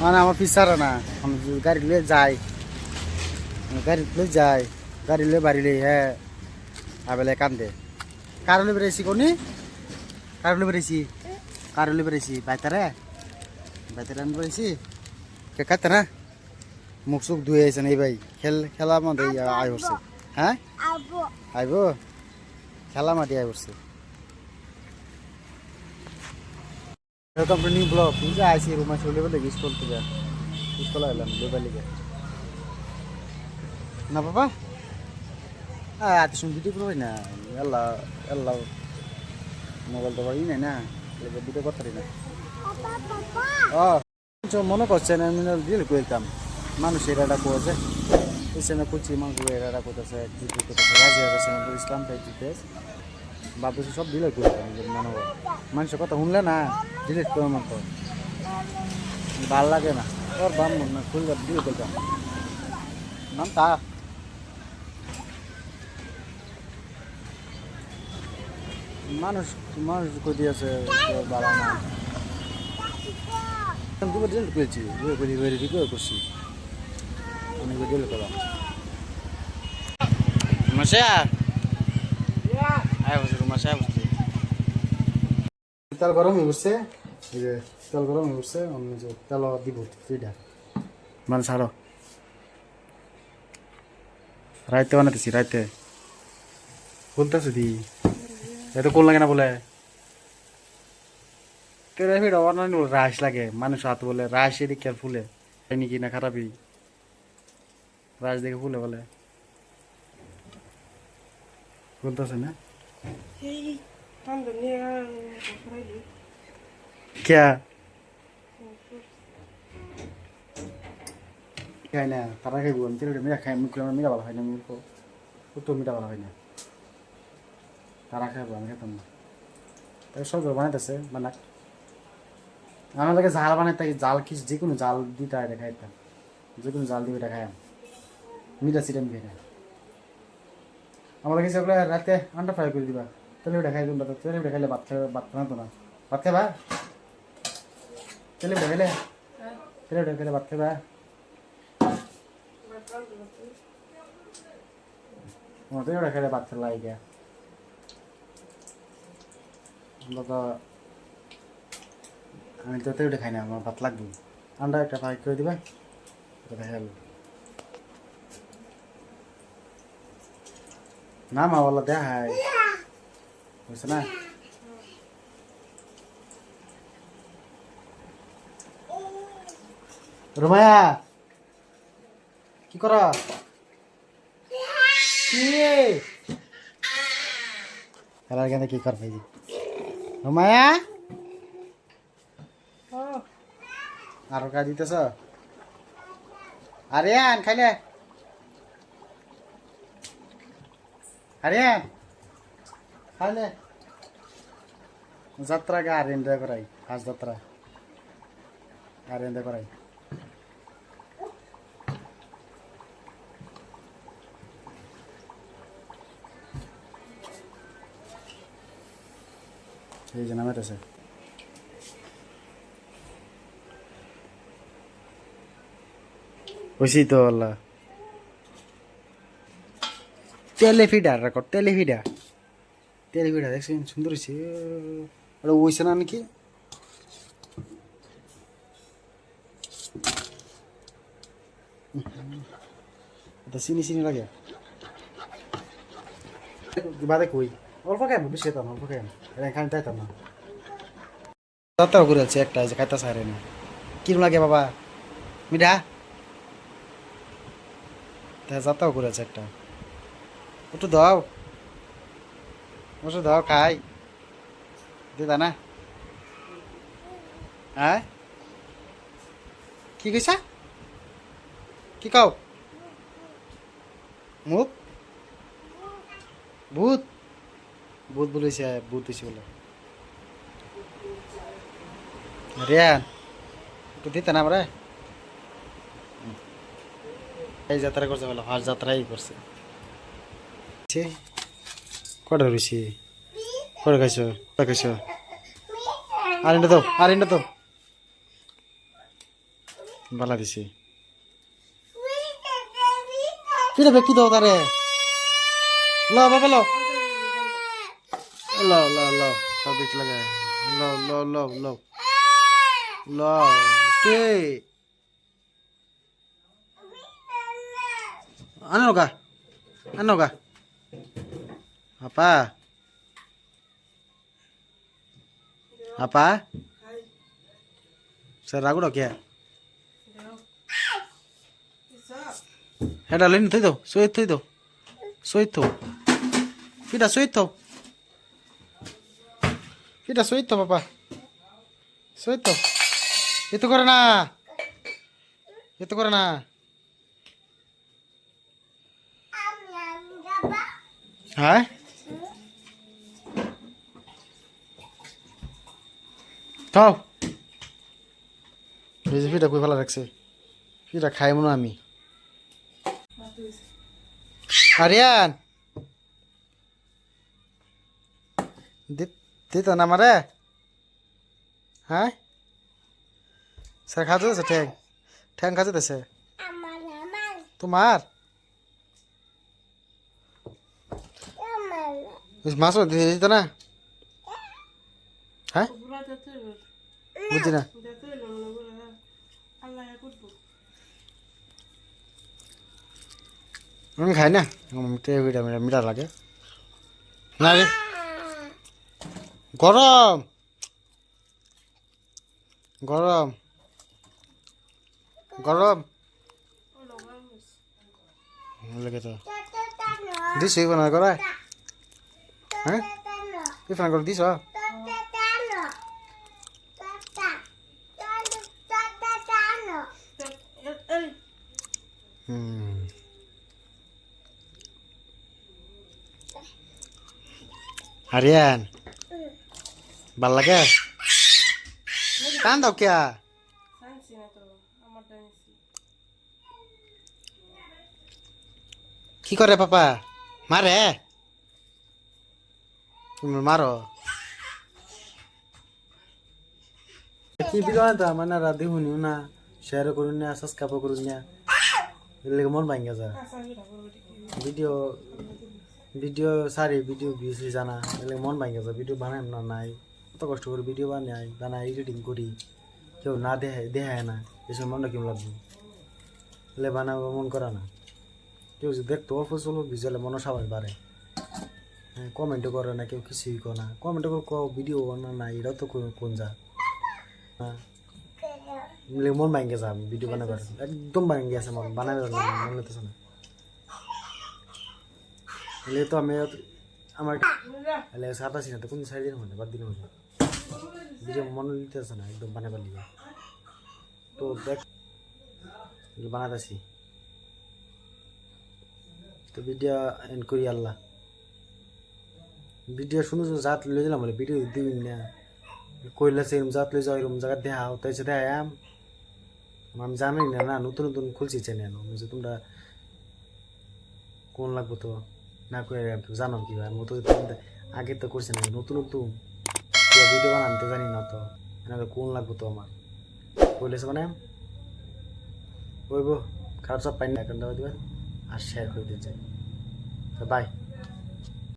মানে আমার পিছারে না। আমি গাড়ি লিয়ে যাই গাড়ি লিয়ে যাই গাড়ি লিয়ে বাড়ি লিয়ে হ্যাঁ আবেলে কান্দে। কারণে বেরিয়েছি কোনি? কারণে বেরিয়েছি কারণে বেরিয়েছি বাইতারে? বাইতারে আমি বেরিয়েছি কে কাতে না? মুখ সুখ ধুয়ে আইছেন এই ভাই। খেল খেলা মধ্যে আয় করছে হ্যাঁ? আইব? খেলা মাটি আয় করছে ওয়েলকাম টু নিউ ব্লগ বুঝে আইসি রুমা চলে বলে স্কুল থেকে স্কুল এলাম লিগে না বাবা হ্যাঁ এত সময় ভিডিও করব না আল্লাহ আল্লাহ মোবাইল তো নাই না ভিডিও করতে পারি না ও মনে করছে না আমি ডিল করতাম মানুষ এটা করেছে এখানে কুচি মানুষ এটা করতেছে রাজি হয়েছে ইসলাম জিপিএস ভাবতেছি সব ডিলেট করতাম মনে মানুষের কথা শুনলে না ডিলিট করে তো ভালো লাগে না তোর বাম না, খুললে ডিলিট নাম তা। মানুষ মানুষ কই দিয়েছে বাবা মা। করি মশা আয় বসে রুমা সাহেব বসছে তেল গরম এই যে তেল গরম আমি যে তেল দিব ফ্রিটা। মানে ছাড়ো। রাইতে বানাতেছি রাইতে। বলতেছে দি। এত কোন লাগে না বলে। তেলে অনানি রাস লাগে মানুষ হাত বলে রাস এদিকে আর ফুলে। নাকি না খারাপই? রাস দেখে ফুলে বলে। বলতেছে না? क्या খাই না তারা খাইব আমি তেল মিরা খাই মুখ মিরা ভালো হয় না মুখ তো মিরা ভালো হয় না তারা খাইব আমি খেতাম না তাই সব বানাইতেছে বানাক আমার লাগে জাল বানাই তাই জাল কি যে কোনো জাল দুইটা এটা খাইতাম যে কোনো জাল দিয়ে এটা খাই মিরা সিটাম খাই না আমার লাগে সেগুলো রাতে আন্ডা ফ্রাই করে দিবা। তেলে ওটা খাই দিবা, তেলে ওটা খাইলে ভাত খাবে ভাত খানা তো না। ভাত খাবা তেলে ওটা খাইলে? তেলে ওটা খাইলে ভাত খাবা তেলে ওটা খাইলে ভাত খেলা গিয়া আমরা তো আমি তো ওটা খাই না, আমার ভাত লাগবে। আন্ডা একটা ফ্রাই করে দিবা, ওটা খাই না মা বলা দেখায় বুঝছে না রুমায়া কি কর কি খেলার কেন কি কর ভাই রুমায়া আর কাজ দিতেছ আরে আন খাইলে আরে। খাইলে যাত্রা কে আর এনজয় করাই ফার্স্ট যাত্রা। আর এনজয় করাই। এই যে নামে আছে ওইসি তো আল্লাহ। টেলিফিডার রেকর্ড টেলিফিডা টেলিফিডা দেখছেন সুন্দর হয়েছে। ওটা ওইছে না নাকি? এটা চিনি চিনি লাগে। বাদে কই? অল্প খাই বেশি খেতাম অল্প খাই এখানে তাইতাম না। তাতাও করে আছে একটা যে খাইতে সারে না কিরম লাগে বাবা? মিঠা? তা যাতাও আছে একটা। একটু দাও। ওষুধ দাও, খাই। দিদা না হ্যাঁ? কি কইছা? কি কাও? মুখ? ভূত? ভূত বলেছে, ভূত হয়েছে বলে। রিয়ান, একটু দিতে না আমরা। এই যাত্রা করছে বলে ফার্স্ট যাত্রাই করছে। ছে কটা রয়েছে? কটা খাইছো? কটা খাইছো? আর এটা তো, আর এটা তো। বালা দিছি। কিরে ব্যক্তি দাও তারে? ল, বাবা ল। ল ল ল। সব বেশি লাগে ল ল ল ল। ল, কে? আনো গা আনো গা। আপা আপা স্যার রাগুড় কে হেডা লইন থই দাও সহিত থই দাও সহিত থো পিটা সহিত থো পিটা সহিত থো বাবা সহিত থো এতো করে না এতো করে না হ্যাঁ? খাও এই যে পিঠা কই ভালো রাখছে পিঠা খাই মনে আমি। আরিয়ান। দিত না মারে হ্যাঁ? স্যার খাতে দিছে ঠ্যাং। ঠ্যাং খাতে দিছে তোমার? মাছ দিত না হ্যাঁ বুঝছি না আমি খাই না মিঠে লাগে না রে গরম গরম গরম লাগে তো না করায় হ্যাঁ? তুই ফোন করে দিস হুম। আরিয়ান, ভালো লাগে? কান দাও কিয়া? কি করে পাপা? মারে? তুমি মারো। কি ভিডিও না মানে রাধে শুনিও না শেয়ার করুন না সাবস্ক্রাইব করুন না। এগুলো মন ভাঙ্গা যায় video video sorry video views জানা। এগুলো মন ভাঙ্গা যায় ভিডিও বানাই না নাই। কত কষ্ট করে ভিডিও বানাই বানাই এডিটিং করি। কেউ না দেখায় দেখায় না। এসব মনটা কেমন লাগবে? এগুলো বানাবো, মন করা না। কেউ দেখতো অল্প চলো ভিজুয়ালে মনে সবাই বাড়ে। কমেন্টও করে না, কেউ কিছুই করে না। কমেন্ট করে কো ভিডিও বানা না এটাও তো কোন- যা হ্যাঁ। মন ভাঙ্গে যা ভিডিও বানাবার। একদম ভাঙ্গে আছে মন বানাবে না মন নিতেছে না। এলে তো আমি আমার এলে সাত আছি না তো কোন সাইড দিন মানে বাদ দিন মানে ভিডিও মন নিতেছে না, একদম বানাবার লিগে। তো দেখ বানাতেছি। তো ভিডিও এন্ড করি, আল্লাহ। ভিডিও শুনো শুনো, জাত লই দিলাম বলে ভিডিও দিবি না। কইলা সে জাত লই যাও জায়গা দেখা তাই সে দেখা আম। জানি না না, নতুন নতুন খুলছি চ্যানেল যে তোমরা কোন লাগবো তো? না করে জানো কি ভাই মতো আগে তো করছে না, নতুন নতুন। ভিডিও বানান তো জানি না তো। এনাদের কোন লাগবো তো আমার? বলেছে মানে ওইব খারাপ সব পাই না এখন দেওয়া দিবেন আর শেয়ার করে দিতে চাই। বাই